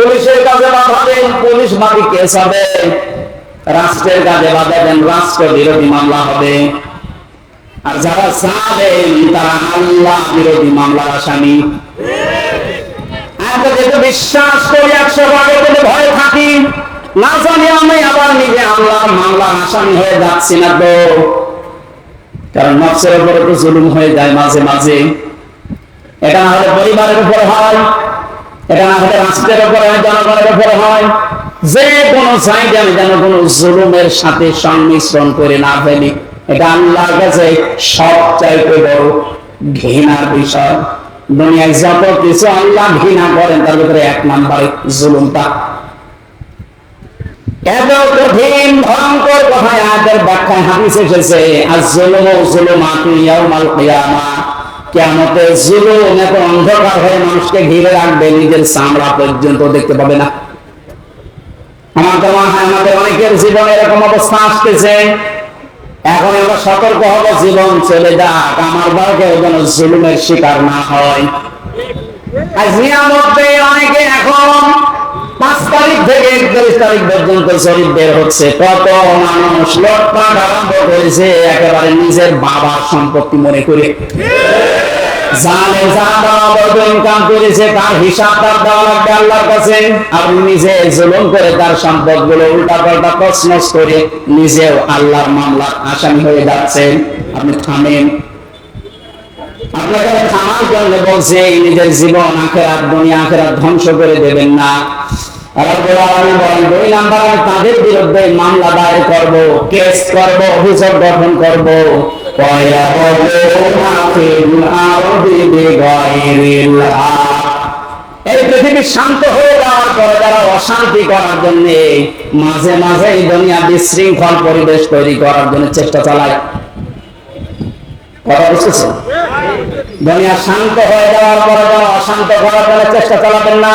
পুলিশের কাজে বাধা দেন পুলিশ মারি কেস হবে। রাষ্ট্রের কাজে বাধা দেন, রাষ্ট্র বিরোধী মামলা হবে। আর যারা চাবেন তারা আল্লাহ বিরোধী মামলার আসামি। বিশ্বাস করি, একশো ভাগে যদি ভয় থাকি, না জানি আমি আবার নিজে আল্লাহ মামলার আসামি হয়ে যাচ্ছি না তো। কারণ নফসের উপরে তো জুলুম হয়ে যায় মাঝে মাঝে। এটা হলে পরিবারের উপর হয়। এটা হলে রাষ্ট্রের উপরে জনগণের উপর হয়। যে কোনো সাইডে আমি যেন কোনো জুলুমের সাথে সংমিশ্রণ করে না ফেলি। এটা আল্লাহর কাছে সবচাইতে বড় ঘৃণার বিষয়। দুনিয়ায় যত কিছু আল্লাহ ঘৃণা করেন, তার ভিতরে এক নাম্বারে জুলুমটা। এত কঠিন, ভয়ঙ্কর কথায় আয়াতের ব্যাখ্যায় হাদিস এসেছে আর জুলুম ও জুলুমাতু ইয়াউমাল কিয়ামা। কিয়ামতে জুলুম এত অন্ধকার হয়ে মানুষকে ঘিরে রাখবে, নিজের চামড়া পর্যন্ত দেখতে পাবে না। আমাদের অনেকের জীবনে এরকম অবস্থা আসতেছে। এখন আমরা সতর্ক হব, জীবন চলে যাক। আমার যেন জুলুমের শিকার না হয়। অনেকে এখন পাঁচ তারিখ থেকে একত্রিশ তারিখ পর্যন্ত শরীর বের হচ্ছে। কত মানুষ আরম্ভ করেছে, একেবারে নিজের বাবার সম্পত্তি মনে করে। ইনকাম করেছে, তার হিসাব দেওয়া লাগবে আল্লাহর কাছে। নিজে জুলুম করে তার সম্পদগুলো উল্টা পাল্টা তছনছ করে নিজেও আল্লাহর আসামি হয়ে যাচ্ছেন। আপনি থামেন। আপনাকে থামার জন্য বলছে নিজের জীবন আখেরাত, দুনিয়া আখেরাত ধ্বংস করে দেবেন না। তাদের বিরুদ্ধে মামলা দায়ের করব, কেস করব, অভিযোগ গঠন করব। বিশৃঙ্খল পরিবেশ তৈরি করার জন্য চেষ্টা চালায়। কথা বুঝতেছেন? দুনিয়া শান্ত হয়ে যাওয়ার পরে যারা অশান্ত করার জন্য চেষ্টা চালাবেন না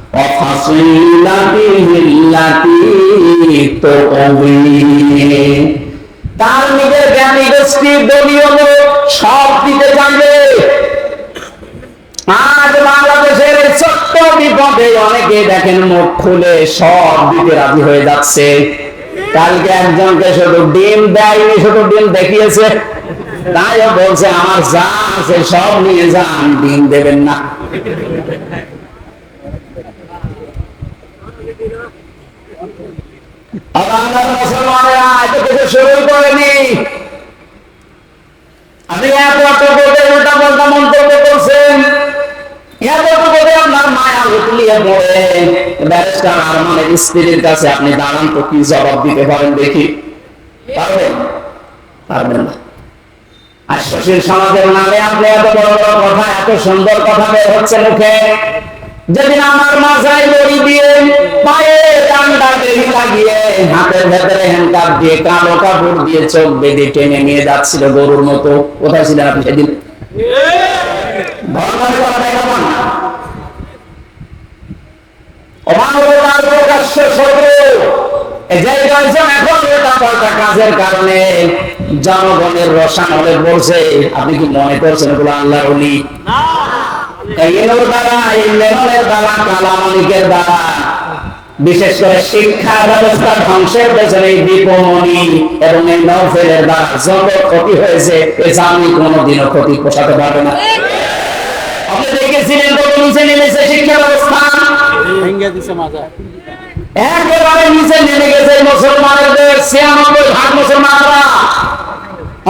তার নিজের জ্ঞানী গোষ্ঠী দলীয় সব দিতে জানবে আজ বাংলাদেশের ছোট্ট বিপদে অনেকে দেখেন মুখ খুলে সব দিতে রাজি হয়ে যাচ্ছে। কালকে একজনকে শুধু ডিম দেয়নি শুধু ডিম দেখিয়েছে। তাইও বলছে, আমার যা আছে সব নিয়ে যান, ডিম দেবেন না। মুসলমানেরা এত স্ত্রীর কাছে আপনি দাঁড়ান তো কি জবাব দিতে পারেন দেখি পারবেন পারবেন না আর সমাজের নামে আপনি এত বড় বড় কথা, এত সুন্দর কথা বের হচ্ছে মুখে। যেদিন আমার মাথায় লড়ি দিয়ে পায়ে ডান্ডা বেরি লাগিয়ে হাতের ভেতরে হ্যান্ডকাপ দিয়ে কালো কাপড় দিয়ে চোখ বেঁধে টেনে নিয়ে যাচ্ছিল গরুর মতো। কোথায় ছিলেন আপনি সেদিন? জনগণের রসান হলে বলছে, আপনি কি মনে করছেন উনি এগুলোর দ্বারা দ্বারা কালামলিকের দ্বারা। বিশেষ করে শিক্ষা ব্যবস্থা ধ্বংসের পেছনে এই এবং এই নৌফেলের দ্বারা যত ক্ষতি হয়েছে এ জানি কোনোদিনও ক্ষতি পোষাতে পারবে না। আপনি দেখেছিলেন কত নিচে নেমেছে শিক্ষা ব্যবস্থা? একেবারে নিচে নেমে গেছে এই মুসলমানদের ছিয়ানব্বই ভাগ মুসলমানরা।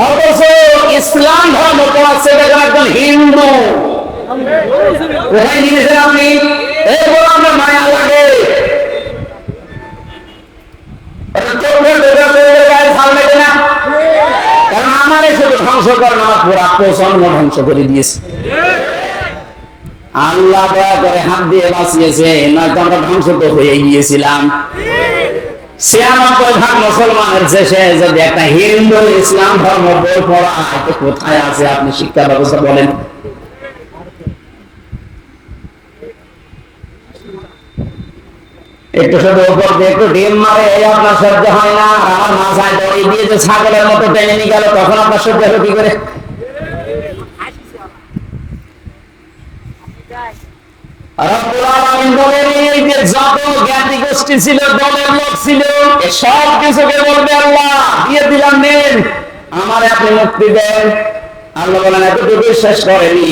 অথচ ইসলাম ধর্ম পড়াচ্ছে একজন হিন্দু। আল্লাহ দয়া করে হাত দিয়ে বাঁচিয়েছে আমরা ধ্বংস তো হয়ে গিয়েছিলাম ছিয়ানব্বই ভাগ মুসলমানের যদি একটা হিন্দু ইসলাম ধর্ম বই পড়া কোথায় আছে, আপনি শিক্ষা ব্যবস্থা বলেন। একটু শুধু উপর দিয়ে একটু ডিম মারে, এই আপনার সহ্য হয় না। আর আমার মাথায় দড়ি দিয়ে যে ছাগলের মতো টেনে নিয়ে গেল, তখন আপনার সহ্য হবে কি করে? বলবে দিয়ে দিলাম আমার আপনি মুক্তি দেন। আল্লাহ বলেন এতটুকু বিশ্বাস করেনি।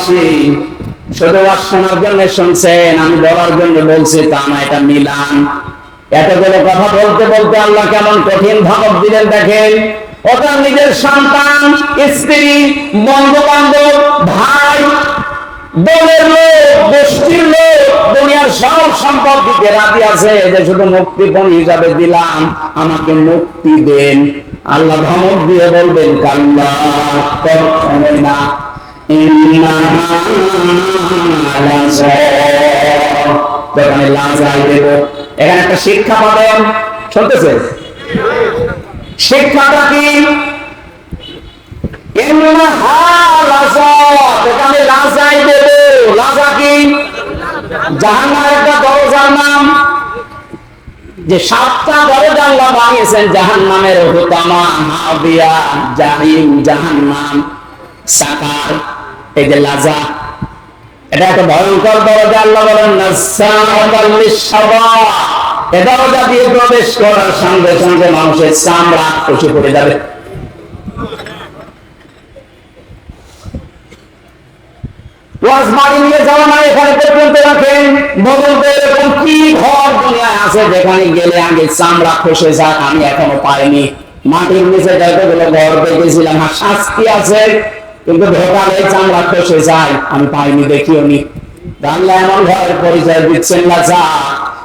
অনবাসী শুধু শোনার জন্য শুনছেন, আমি বলার জন্য বলছি তা না, এটা মিলান। এতগুলো কথা বলতে বলতে আল্লাহ কেমন কঠিন ধমক দিলেন দেখেন। ওটা নিজের সন্তান, স্ত্রী বন্ধু ভাই দলের লোক, গোষ্ঠীর লোক, দুনিয়ার সব আছে যে শুধু মুক্তিপণ হিসাবে দিলাম, আমাকে মুক্তি দেন। আল্লাহ ধমক দিয়ে বলবেন কাল্লা না। নাম যে সাতটা দরজা আল্লাহ বানিয়েছেন জাহান্নামের হুতামা জাহিম জাহান্নাম সাকার এই যে লাজা, এটা একটা ভয়ঙ্কর দরজা, আল্লাহ দিয়ে প্রবেশ করার সঙ্গে সঙ্গে মানুষের চামড়া যাবে। বলতে ঘর আছে যেখানে গেলে আগে চামড়া খসে যায় আমি এখনও পাইনি। মাটির নিচে যতগুলো ঘর দেখেছিলাম শাস্তি আছে। কিন্তু ঢোকালে চামড়া খসে যায়, আমি পাইনি দেখিও নি বাংলা এমন ঘরের পরিচয় দিচ্ছেন না, যা।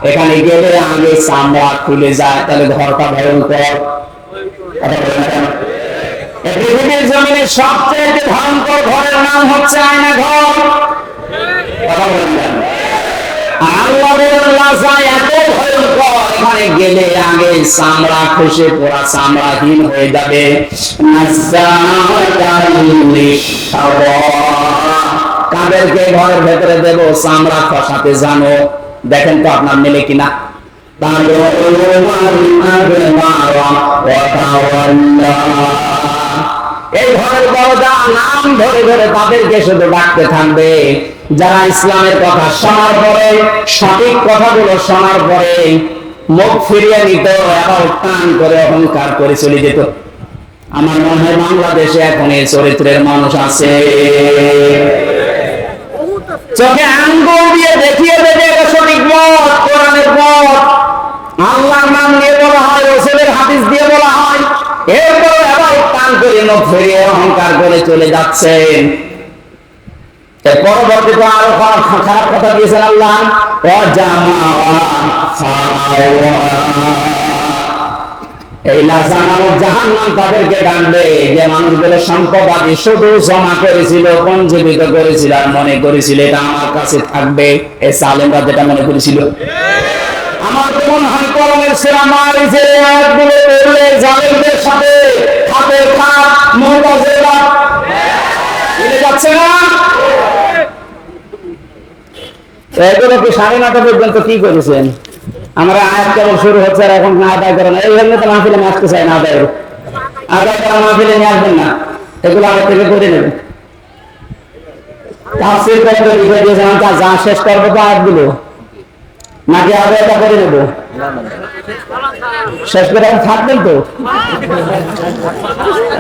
এখানে গেলে আগে চামড়া খুলে যায়, তাহলে ঘরটা ভয়ঙ্কর। সবচেয়ে ঘরের নাম হচ্ছে ঘর আল্লাহ এখানে গেলে আগে চামড়া খসে পড়া চামড়াহীন হয়ে যাবে? কাদেরকে ঘরের ভেতরে দেব, চামড়া খসাতে জানো। দেখেন তো আপনার মেলে কিনা? এই ঘরের দরজা নাম ধরে ধরে তাদেরকে শুধু ডাকতে থাকবে। যারা ইসলামের কথা শোনার পরে, সঠিক কথাগুলো শোনার পরে মুখ ফিরিয়ে নিত, এবার টান করে অহংকার করে চলে যেত। আমার মনে হয় বাংলাদেশে এখন এই চরিত্রের মানুষ আছে। চোখে আঙ্গুল দিয়ে দেখিয়ে দেবে এটা সঠিক মত কোরআনের পথ। আল্লাহর নাম নিয়ে বলা হয়, রসুলের হাদিস দিয়ে বলা হয়। এরপরে আবার টান করে মুখ ফিরিয়ে অহংকার করে চলে যাচ্ছেন। খারাপ কথা দিয়েছেন আল্লাহ। এই জাহান্নাম তাদেরকে যে মানুষগুলো সম্পদ আদি শুধু জমা করেছিল, পঞ্জীবিত করেছিল আর মনে করেছিল, এটা আমার কাছে থাকবে। এই সালেমরা যেটা মনে করেছিল। আমার কোন সেরা পড়লে জালেমদের সাথে যাচ্ছে না। সাড়ে নটা পর্যন্ত কি করেছেন? আমরা কেবল শুরু হচ্ছে আর এখন আদায় করে না এই জন্য তো মাহফিলে চাই না আদায়। আদায় করা মাহফিলে নিয়ে আসবেন না। এগুলো আগে থেকে করে নেবেন। লিখে যা শেষ করব তো আয়াতগুলো। নাকি আগে এটা করে নেব? শেষ করে এখন থাকবেন তো?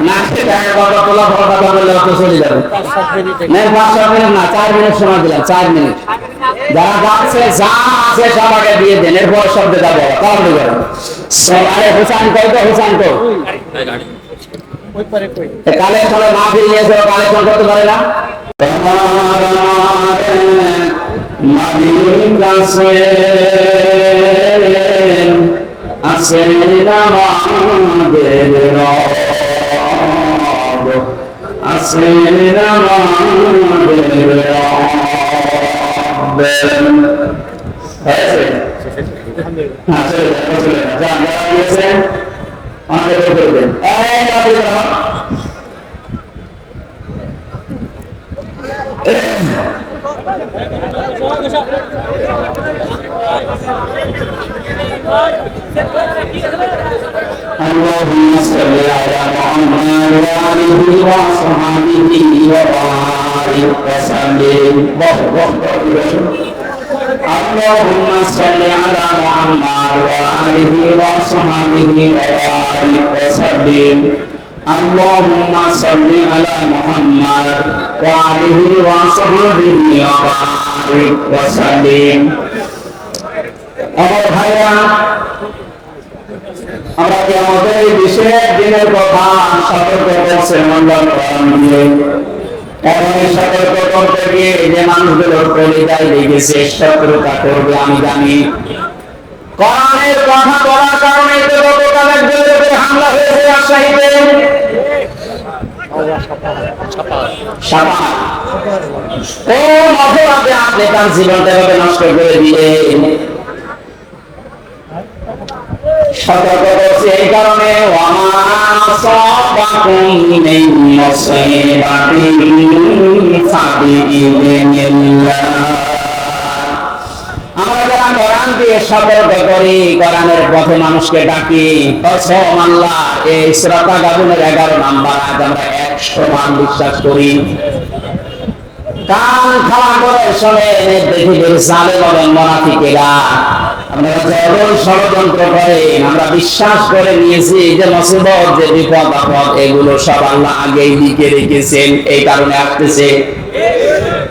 না কথা তোলা বড় কথা বললে অত চলে যাবে। না পাঁচ মিনিট না, চার মিনিট সময় দিলাম, চার মিনিট। যারা যাচ্ছে, যা আছে সব আগে দিয়ে দেন এরপর যাব করেন আরে হুসাইন কই তো হুসাইন তো ওই পারে কই কালেকশনে না ফিরে নিয়েছে কালেকশন করতে পারে না? মালিক কাছে আসেন আমাদের রব আসেন আমাদের রব আমাদের করবেন যান। اللهم صل على محمد وآله وصحبه وبارك وسلم اللهم صل على محمد وآله وصحبه وبارك وسلم اللهم صل على محمد وآله وصحبه وبارك وسلم আমার ভাইরা আমরা কি আমাদের এই বিশেষ দিনের কথা সতর্ক করছে মন্ডল করান দিয়ে এবং এই সতর্ক করতে গিয়ে যে মানুষগুলোর কলিতায় লেগেছে শত্রুতা করবে আমি জানি কোরআনের কথা বলার কারণে গতকাল হামলা হয়েছে রাজশাহীতে। সতর্ক করছে এই কারণে কোরআন দিয়ে সতর্ক করি, কোরআনের পথে মানুষকে ডাকি। আল্লাহ এই এগারো নাম্বার আজ আমরা একশো মান বিশ্বাস করি। কান করে শোনে বলেন আমরা বিশ্বাস করে নিয়েছি যে মুসিবত যে বিপদ আপদ, এগুলো সব আল্লাহ আগেই লিখে রেখেছেন। এই কারণে আসতেছে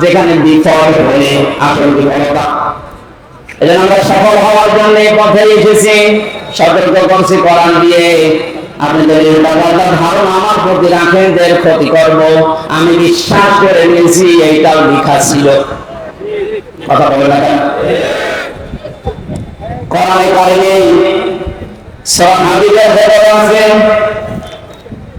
যেখানে বিফল হলে আসল বিফলতা। সফল হওয়ার জন্য পথে এসেছি। সতর্ক করছি দিয়ে। আপনি যদি ধারণা আমার প্রতি রাখেন ক্ষতি করব। আমি বিশ্বাস করে নিয়েছি, এইটাও লেখা ছিল। কথা বলে না কেন? কোরআনে করেনি সব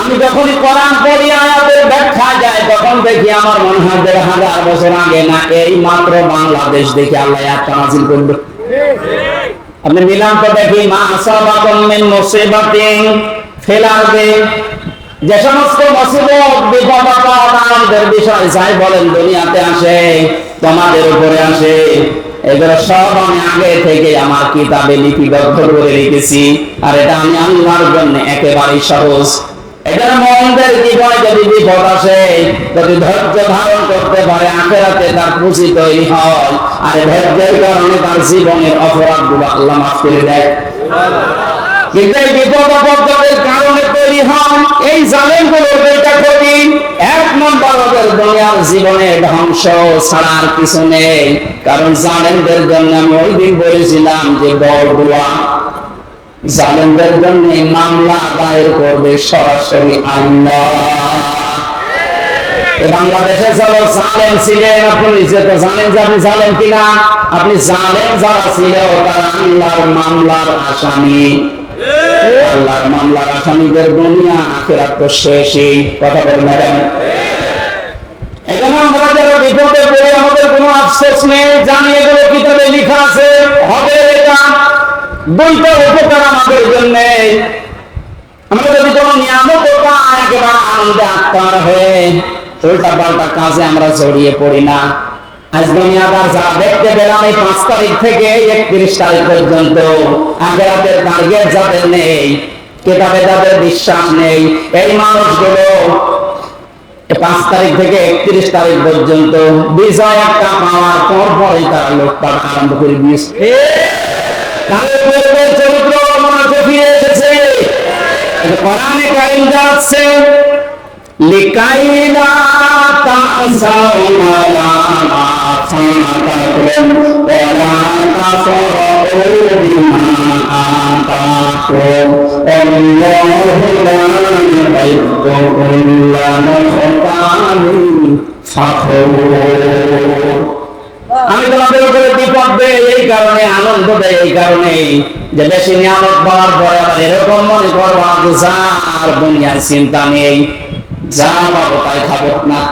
আমি যখনই কোরআন পড়ি আয়াতের ব্যাখ্যা যায়, তখন দেখি আমার মনে হয় দেড় হাজার বছর আগে না, এই মাত্র বাংলাদেশ দেখে আল্লাহ একটা নাজিল করল। আপনি মিলান তো দেখি, মা আসাবাকুম মিন মুসিবাতিন ফিল যে সমস্ত মুসিবত, বিপদ আনন্দের বিষয় যাই বলেন, দুনিয়াতে আসে, তোমাদের উপরে আসে। এগুলো সব আমি আগে থেকে আমার কিতাবে লিপিবদ্ধ করে রেখেছি, আর এটা আমি আল্লাহর জন্য একেবারেই সহজ। এটার মন্দের জীবনে যদি বিপদ আসে, যদি ধৈর্য ধারণ করতে পারে, আখেরাতে তার পুঁজি তৈরি হয়। আর ধৈর্যের কারণে তার জীবনের অপরাধগুলো আল্লাহ মাফ করে দেয়। কিন্তু এই বিপদ আপদের কারণে হয় এই জালেম দুইটা ক্ষতি। এক নম্বর ওদের দুনিয়ার জীবনে ধ্বংস ছাড়ার কিছু নেই। কারণ জালেমদের জন্য আমি ওই দিন বলেছিলাম যে বড়ুয়া জালেমদের জন্য মামলা দায়ের করবে সরাসরি আল্লাহ বাংলাদেশে যারা জালেম ছিলেন, আপনি জানেন যে আপনি কিনা। আপনি জালেম যারা ছিল, তারা আল্লাহর মামলার আসামি। আল্লাহর মামলার আসামিদের দুনিয়া আখেরাত তো শেষই। কথা এখানে আমরা যারা বিপদে পড়ে, আমাদের কোনো আফসোস নেই। কিতাবে লেখা আছে, হবে এটা। দুইটা উপকার আমাদের জন্য। আমরা যদি কোনো নিয়ামত আনন্দে আত্মার হয়ে উল্টা পাল্টা কাজে আমরা জড়িয়ে পড়ি না। আজ যা দেখতে পেলাম, এই পাঁচ তারিখ থেকে একত্রিশ তারিখ পর্যন্ত আখেরাতের টার্গেট যাদের নেই, কেতাবে বিশ্বাস নেই, এই মানুষগুলো পাঁচ তারিখ থেকে একত্রিশ তারিখ পর্যন্ত বিজয় একটা পাওয়ার তারা আরম্ভ করে দিয়েছে। তাদের পূর্বের চরিত্র মনে হচ্ছে ফিরে এসেছে এটা কোরআনে কারিম যাচ্ছে লিকাইলা তাসাউ মালা ফাতাকুম ওয়ালা তাফরাউ বিমা আতাকুম আল্লাহু লা ইউহিব্বু কুল্লা মুখতালিন ফাখুর আমি তোমাদের উপরে বিপদ দেয় এই কারণে, আনন্দ দেয় এই কারণে যে বেশি নিয়ামত পাওয়ার পরে আবার এরকম মনে করব যে যা আর দুনিয়ার চিন্তা নেই, যা না।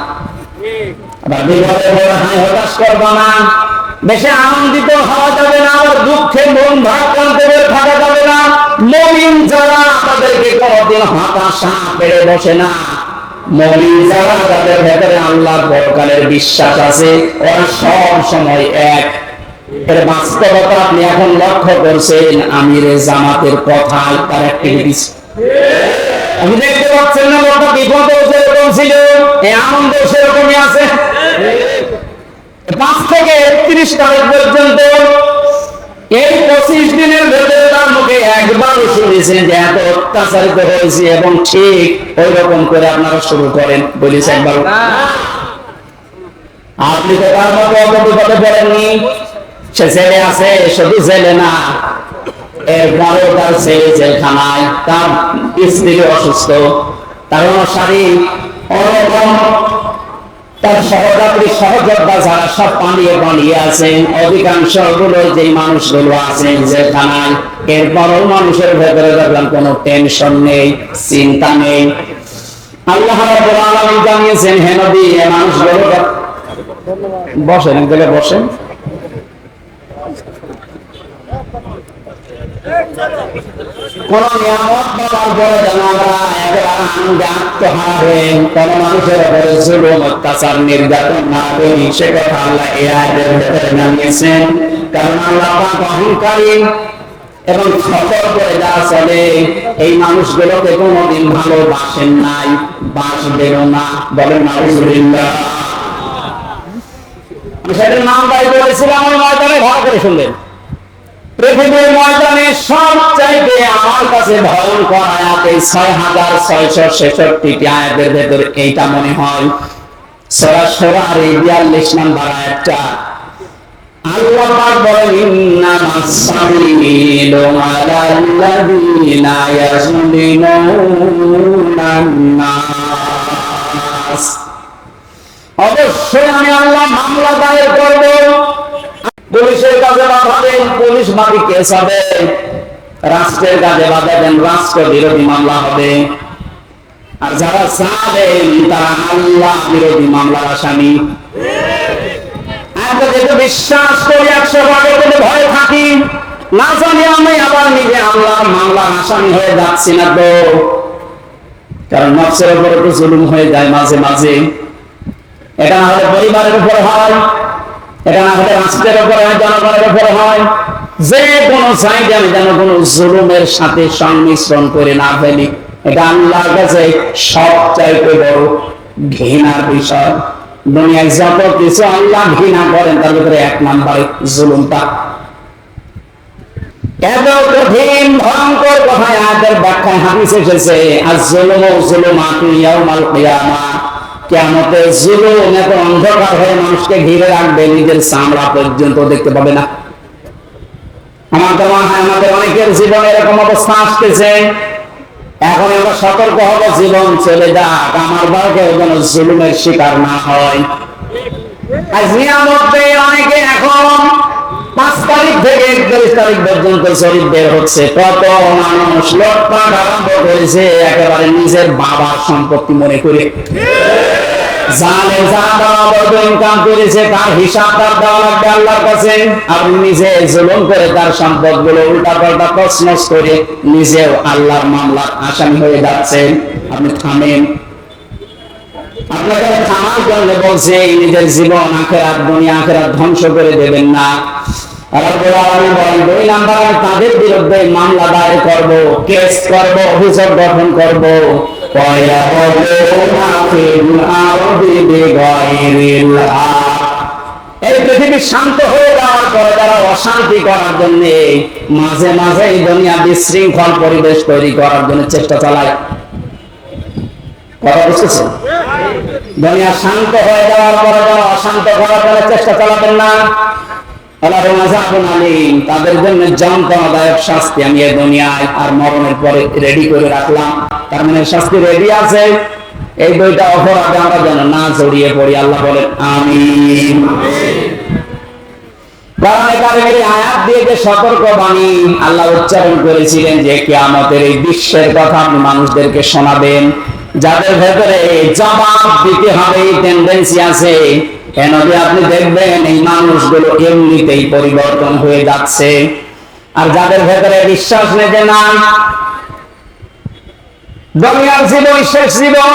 আবার হতাশ করব না। বেশি আনন্দিত হওয়া যাবে না, আবার দুঃখে মন থাকা যাবে না। মমিন যারা তাদেরকে কোনোদিন হতাশা বসে না। বিশ্বাস আছে। সব সময় এক। এর বাস্তবতা আপনি এখন লক্ষ্য করছেন, আমিরে জামাতের কথায় তার অ্যাক্টিভিটিস আপনি দেখতে পাচ্ছেন না লোকটা বিপদেও যেরকম ছিল আনন্দেও সেরকমই আছে। পাঁচ থেকে একত্রিশ তারিখ পর্যন্ত এই পঁচিশ দিনের ভেতরে তার মুখে একবারও শুনেছেন যে এত অত্যাচারিত হয়েছে এবং ঠিক ওই রকম করে আপনারা শুরু করেন। বলিস একবার। আপনি তো তার মতো অত বিপদে পড়েননি সে ছেলে আছে, শুধু ছেলে না। এরপরেও তার ছেলে জেলখানায়। তার স্ত্রী অসুস্থ। তার শারীরিক অরকম তার সহযাত্রী সহযোদ্ধা যারা সব পালিয়ে পালিয়ে আছেন। অধিকাংশগুলো যে মানুষগুলো আছেন যে থানায়, এরপরও মানুষের ভেতরে দেখলাম কোনো টেনশন নেই, চিন্তা নেই। আল্লাহ জানিয়েছেন মানুষগুলো বসেন বসেন। কোন নিয়ামত পাওয়ার পরে যেন আমরা কোন মানুষের উপরে জুলুম, অত্যাচার, নির্যাতন না করি সে কথা আল্লাহ এই আয়াতের ভেতরে নামিয়েছেন কারণ আল্লাহ পাক অহংকারী এবং সতর্ক করে যা চলে, এই মানুষগুলোকে কোনোদিন ভালোবাসেন নাই বাসবেনও না। বলেন, নাউজুবিল্লাহ। সেটার নাম তাই বলেছিলাম ওই ময়দানে ভালো করে শুনলেন। পৃথিবীর ময়দানে সব চাইতে আমার কাছে ভয়ঙ্কর আয়াত এই ছয় হাজার ছয়শো ছেষট্টি আয়াতের ভেতর এইটা মনে হয়। সরা সরা আর এই বিয়াল্লিশ নাম্বার আয়াতটা, আল্লাহ পাক বলেন ইন্নামাস সাবিলু আলাল্লাযীনা ইয়াজলিমুনা অবশ্যই আমি আল্লাহ মামলা দায়ের করব। পুলিশের কাছে বাঁধাবেন পুলিশ বাদী কেস হবে। রাষ্ট্রের কাজে বাঁধাবেন রাষ্ট্র বিরোধী মামলা হবে। আর যারা চাবেন তারা আল্লাহ বিরোধী মামলার আসামি। বিশ্বাস করি একশো ভাগের মধ্যে ভয় থাকি, না জানি আমি আবার নিজে আল্লাহ মামলার আসামি হয়ে যাচ্ছি না তো। কারণ নকশের উপরে তো জুলুম হয়ে যায় মাঝে মাঝে। এটা হলে পরিবারের উপর হয়। এটা না হলে রাষ্ট্রের উপরে হয়, জনগণের উপরে হয়। যে কোনো সাইডে আমি যেন কোনো জুলুমের সাথে সংমিশ্রণ করে না ফেলি। এটা আল্লাহর কাছে সব চাইতে বড় ঘৃণার বিষয়। দুনিয়ায় যত কিছু আল্লাহ ঘৃণা করেন, তার ভিতরে এক নাম্বারে জুলুমটা। এত কঠিন, ভয়ঙ্কর কথায় আয়াতের ব্যাখ্যায় হাদিস এসেছে আর জুলুম ও জুলুমাতু ইয়াউমাল কিয়ামা। এত অন্ধকার হয়ে মানুষকে ঘিরে রাখবে, নিজের চামড়া পর্যন্ত দেখতে পাবে না। মনে হয় আমাদের অনেকের এরকম অবস্থা আসতেছে। এখন আমরা সতর্ক হব, জীবন চলে যাক। আমার বাড়িতে যেন জুলুমের শিকার না হয়। অনেকে এখন পাঁচ তারিখ থেকে একত্রিশ তারিখ পর্যন্ত শরীর বের হচ্ছে। কত মানুষ লটপাট আরম্ভ করেছে, একেবারে নিজের বাবার সম্পত্তি মনে করে। তার হিসাব তার সম্পদগুলো উল্টা পাল্টা করে আল্লাহর আসামি হয়ে আপনি থামেন। এই পৃথিবী শান্ত অশান্তি করার জন্য মাঝে মাঝে দুনিয়া বিশৃঙ্খল পরিবেশ তৈরি করার জন্য চেষ্টা চালায়। কথা বুঝতেছেন? দুনিয়া শান্ত হয়ে যাওয়ার পরে যারা অশান্ত করার জন্য চেষ্টা চালাবেন না। তাদের জন্য যন্ত্রণাদায়ক শাস্তি আমি এই দুনিয়ায় আর মরণের পরে রেডি করে রাখলাম। তার মানে শাস্তি রেডি আছে। এই দুইটা অপরাধে আমরা যেন না জড়িয়ে পড়ি। আল্লাহ বলেন, আমিন। কোরআনে আপনি দেখবেন এই মানুষগুলো এমনিতেই পরিবর্তন হয়ে যাচ্ছে। আর যাদের ভেতরে বিশ্বাস নেবে না, দুনিয়ার জীবন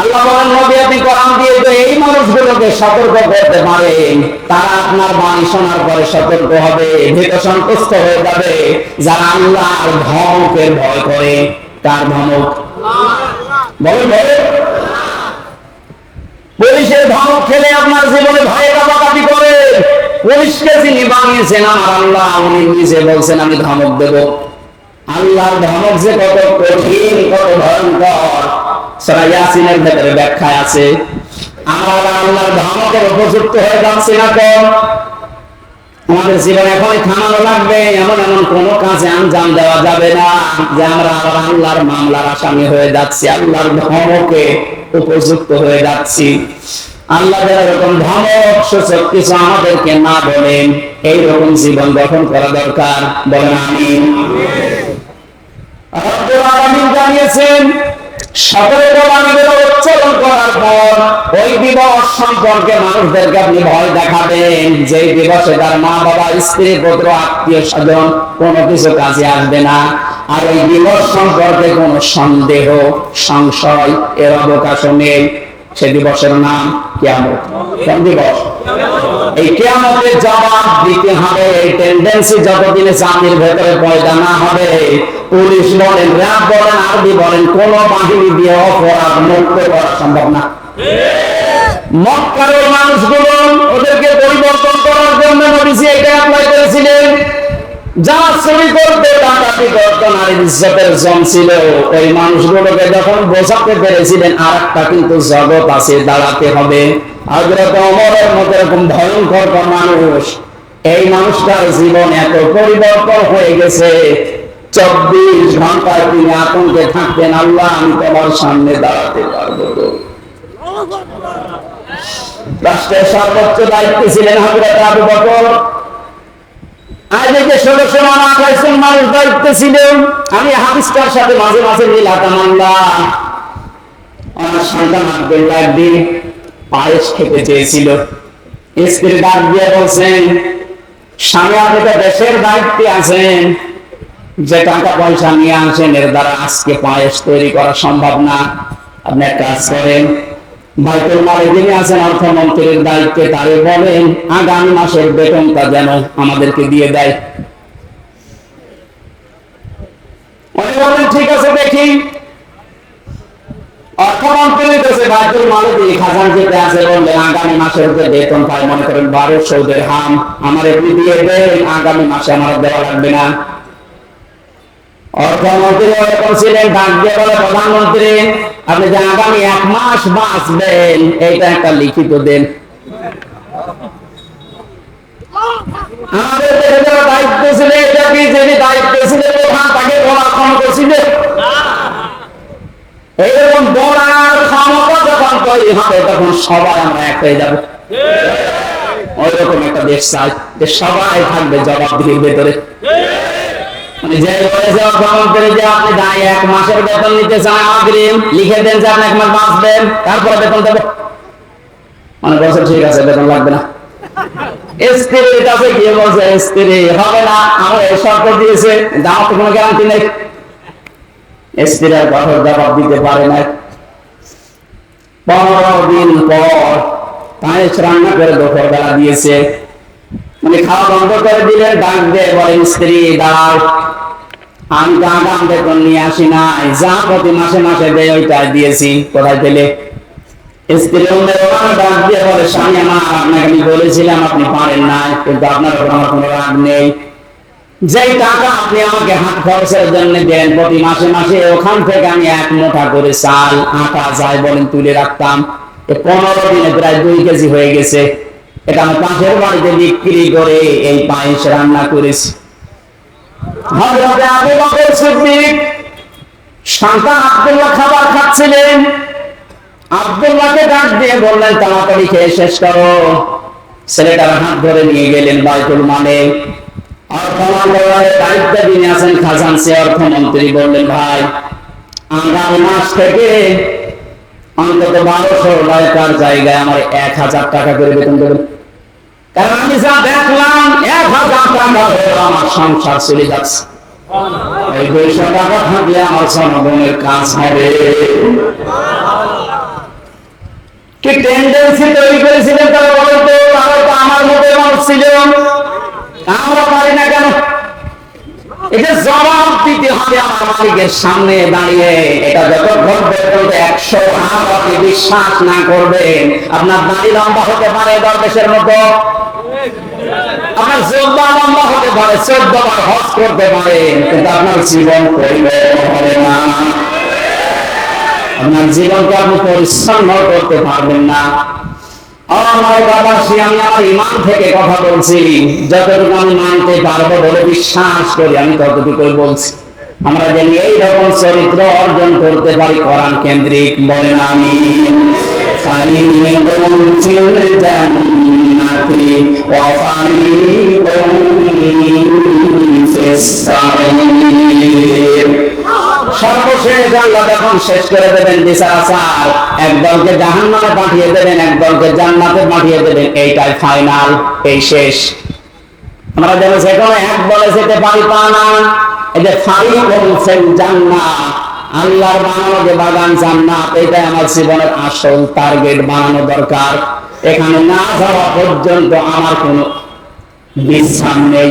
আল্লাহ বলেন, নবী আল্লাহ নিজে বলছেন, আমি ধমক দেব। আল্লাহর ধমক যে কত কঠিন, কত ভয়ঙ্কর সরা ইয়াসিনের ভেতরে ব্যাখ্যা আছে। আমরা আল্লাহর ধমকের উপযুক্ত হয়ে যাচ্ছি না তো। আমাদের জীবন এখনই থামানো লাগবে, এমন এমন কোন কাজে আঞ্জাম দেওয়া যাবে না যে আমরা আবার আল্লাহর মামলার আসামি হয়ে যাচ্ছি, আল্লাহর ধমকে উপযুক্ত হয়ে যাচ্ছি। আল্লাহ যারা এরকম ধমক, সূচক কিছু আমাদেরকে না বলেন, এইরকম জীবন গঠন করা দরকার। বলেন আমি জানিয়েছেন সম্পর্কে ভয় দেখাবেন। যে মা বাবা, স্ত্রী, পুত্র, আত্মীয় স্বজন কোনো কিছু কাজে আসবে না। আর ওই দিবস সম্পর্কে কোনো সন্দেহ, সংশয়, এর অবকাশ নেই। সে দিবসের নাম কিয়ামত। কোন দিবস? এই কিয়ামতের জবাব দিতে হবে। এই টেন্ডেন্সি যতদিনে জাতির ভেতরে পয়দা না হবে, পুলিশ বলেন র্যাব বলেন, আরবি বলেন, কোন বাহিনী দিয়ে অপরাধ মুক্ত করা সম্ভব না। মক্কার মানুষগুলো ওদেরকে পরিবর্তন করার জন্য নবীজি এটা অ্যাপ্লাই করেছিলেন। যা চুরি করতে ডাকাতি করতো, নারীর ইজ্জতের জম ছিল। ওই মানুষগুলোকে যখন বোঝাতে পেরেছিলেন আর একটা কিন্তু জগৎ আছে, দাঁড়াতে হবে। হযরত ওমরের মতো এরকম ভয়ঙ্কর মানুষ। এই মানুষটার জীবন এত পরিবর্তন হয়ে গেছে। চব্বিশ ঘন্টায় তিনি আতঙ্কে থাকতেন, আল্লাহ, আমি তোমার সামনে দাঁড়াতে পারব রাষ্ট্রের সর্বোচ্চ দায়িত্বে ছিলেন হযরত আবু বকর। আজ এই যে ষোলোশো মান মানুষ দায়িত্বে ছিলেন আমি হাদিসটার সাথে মাঝে মাঝে আমার সন্তান আব্দুল্লাহ একদিন পায়েস খেতে চেয়েছিল। ডাক দিয়ে বলছেন, স্বামী, আপনি তো দেশের দায়িত্বে আছেন। যে টাকা পয়সা নিয়ে আসেন, এর দ্বারা আজকে পায়েস তৈরি করা সম্ভব না। আপনি কাজ করেন বাইতুল মালে যিনি আছেন অর্থমন্ত্রীর দায়িত্বে তারে বলেন, আগামী মাসের বেতনটা যেন আমাদেরকে দিয়ে দেয়। ঠিক আছে, দেখি। হাম। আমার দিয়ে আগামী মাসে আমার দেওয়া লাগবে না। অর্থমন্ত্রী প্রধানমন্ত্রী আপনি যে আগামী এক মাস বাঁচবেন, এইটা একটা লিখিত দেন। আমাদের দেশে যারা দায়িত্ব ছিল এটা কি যিনি দায়িত্ব ছিল প্রধান, তাকে বলার ক্ষমতা এইরকম বলার ক্ষমতা যখন তৈরি হবে, তখন সবাই আমরা এক হয়ে যাব। ওই রকম একটা দেশ চাই, যে সবাই থাকবে জবাবদিহির ভেতরে। যে বলেছে অর্থমন্ত্রী যে আপনি দায় এক মাসের বেতন নিতে চান অগ্রিম। লিখে দেন যে আপনি এক মাস বাঁচবেন, তারপরে বেতন দেবো। বলছে, ঠিক আছে, বেতন লাগবে না। পনেরো দিন পর তাই রান্না করে দুপুর বেলা দিয়েছে। মানে খাওয়া বন্ধ করে দিলেন, ডাক দিয়ে বলেন, স্ত্রী, দাঁড়াও। আমি তো আগাম বেতন নিয়ে আসি নাই। যা প্রতি মাসে মাসে দেয় ওইটা দিয়েছি। কোথায় পেলে? না টাকা আপনি আমাকে দেন, প্রতি মাসে মাসে ওখান থেকে আমি এক করে চাল, আটা তুলে রাখতাম। পনেরো দিনে প্রায় দুই কেজি হয়ে গেছে। এটা আমি পাশের বাড়িতে বিক্রি করে এই পায়েস রান্না করেছি। নিয়ে অর্থমন্ত্রী বললেন, ভাই আগামী মাস থেকে অন্তত বারোশো টাকার জায়গায় আমার এক হাজার টাকা করে বেতন দেবেন কারণ আমি যা দেখলাম এক হাজার টাকা আমার সংসার চলে যাচ্ছে। এই দুইশো টাকা থাকলে আমার জনগণের কাজ হবে। কি টেন্ডেন্সি তৈরি করেছিলেন তারা বলতো? তারা তো আমার মতো ছিল। আমরা পারি না কেন? বিশ্বাস না আপনার দাঁড়ি লম্বা হতে পারে দরবেশের মতো। আপনার লম্বা হতে পারে, চোদ্দ বার হজ করতে পারেন কিন্তু আপনার জীবন হবে না। আপনার জীবনকে আপনি পরিচ্ছন্ন করতে পারবেন না। আমার বাবা, সে আমি আমার ইমান থেকে কথা বলছি। যতটুকু আমি মানতে পারব বলে বিশ্বাস করি, আমি ততটুকুই বলছি। আমরা যেন এইরকম চরিত্র অর্জন করতে পারি কোরআন কেন্দ্রিক, বলেন আমি সর্বশেষ আল্লাহ যখন শেষ করে দেবেন বিচার আচার একদলকে জাহান্নামে পাঠিয়ে দেবেন, একদলকে জান্নাতে পাঠিয়ে দেবেন, এইটাই ফাইনাল এই শেষ। আমরা যেন সেখানে এক বলে যেতে পারি তা না। এই যে ফাই বলছেন জান্নাত, আল্লাহর বানানো যে বাগান জান্নাত, এটাই আমার জীবনের আসল টার্গেট বানানো দরকার। এখানে না যাওয়া পর্যন্ত আমার কোনো বিশ্রাম নেই।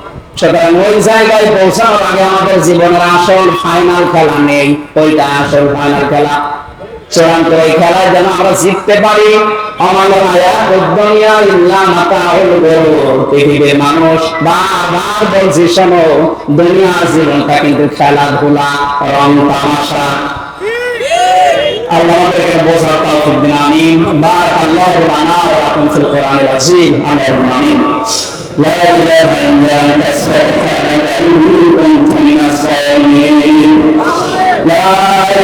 সুতরাং ওই জায়গায় পৌঁছানোর আগে আমাদের জীবনের আসল ফাইনাল খেলা নেই। ওইটা আসল ফাইনাল খেলা। চূড়ান্ত এই খেলায় যেন আমরা জিততে পারি পৃথিবীর মানুষ বারবার বলছি, শোনো জীবনটা কিন্তু খেলাধুলা, রং তামাশা। আল্লাহ লাকুম ফিল আযীম আমিন। لا إله إلا أنت سبحانك إني كنت من الظالمين لا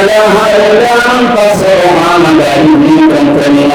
إله إلا أنت سبحانك إني كنت من